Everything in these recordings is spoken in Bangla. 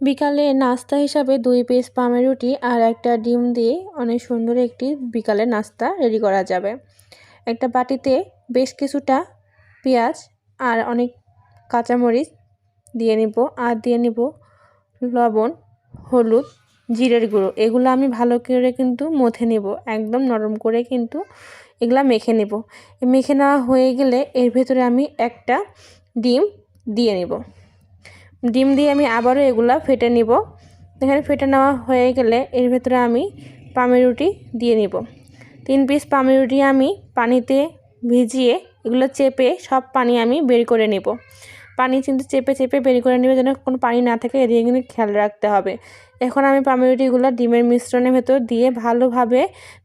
বিকালে নাস্তা হিসাবে দুই পিস পামের রুটি আর একটা ডিম দিয়ে অনেক সুন্দর একটি বিকালে নাস্তা রেডি করা যাবে। একটা বাটিতে বেশ কিছুটা পেঁয়াজ আর অনেক কাঁচামরিচ দিয়ে নিব আর দিয়ে নিব লবণ, হলুদ, জিরের গুঁড়ো। এগুলো আমি ভালো করে কিন্তু মথে নেব, একদম নরম করে কিন্তু এগুলা মেখে নেব। মেখে নেওয়া হয়ে গেলে এর ভেতরে আমি একটা ডিম দিয়ে নেব। ডিম দিয়ে আমি আবারও এগুলো ফেটে নিব। এখানে ফেটে নেওয়া হয়ে গেলে এর ভেতরে আমি পামি রুটি দিয়ে নিব। তিন পিস পামের রুটি আমি পানিতে ভিজিয়ে এগুলো চেপে সব পানি আমি বের করে নেব। পানি কিন্তু চেপে চেপে বের করে নেবে যেন কোনো পানি না থাকে, এদিকে কিন্তু খেয়াল রাখতে হবে। এখন আমি পাউরুটিগুলো ডিমের মিশ্রণের ভেতর দিয়ে ভালোভাবে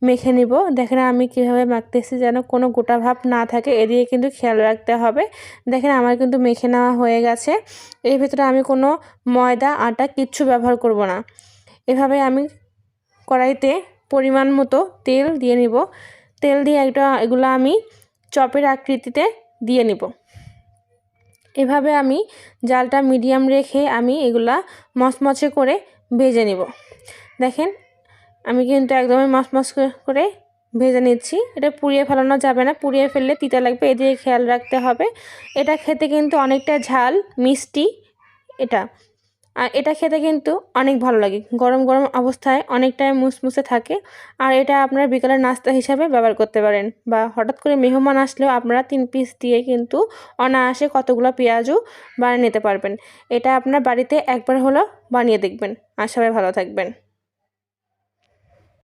মেখে নিব। দেখেন আমি কীভাবে মাখতেছি যেন কোনো গোটা ভাব না থাকে, এদিকে কিন্তু খেয়াল রাখতে হবে। দেখেন আমার কিন্তু মেখে নেওয়া হয়ে গেছে। এর ভেতরে আমি কোনো ময়দা, আটা কিচ্ছু ব্যবহার করব না। এভাবে আমি কড়াইতে পরিমাণ মতো তেল দিয়ে নিব। তেল দিয়ে একটা, এগুলো আমি চপের আকৃতিতে দিয়ে নিব। এভাবে আমি জালটা মিডিয়াম রেখে আমি এগুলা মচমচে করে ভেজে নিব। দেখেন, আমি কিন্তু একদমই মচমচ করে ভেজে নিচ্ছি। এটা পুড়িয়ে ফেলানো যাবে না, পুড়িয়ে ফেললে তিতা লাগবে, এদিকে খেয়াল রাখতে হবে। এটা খেতে কিন্তু অনেকটা ঝাল, মিষ্টি এটা। আর এটা খেতে কিন্তু অনেক ভালো লাগে। গরম গরম অবস্থায় অনেকটাই মুসমুসে থাকে। আর এটা আপনার বিকালের নাস্তা হিসাবে ব্যবহার করতে পারেন। বা হঠাৎ করে মেহমান আসলেও আপনারা তিন পিস দিয়ে কিন্তু অনায়াসে কতগুলো পেঁয়াজও বানিয়ে নিতে পারবেন। এটা আপনার বাড়িতে একবার হলো বানিয়ে দেখবেন। আর সবাই ভালো থাকবেন।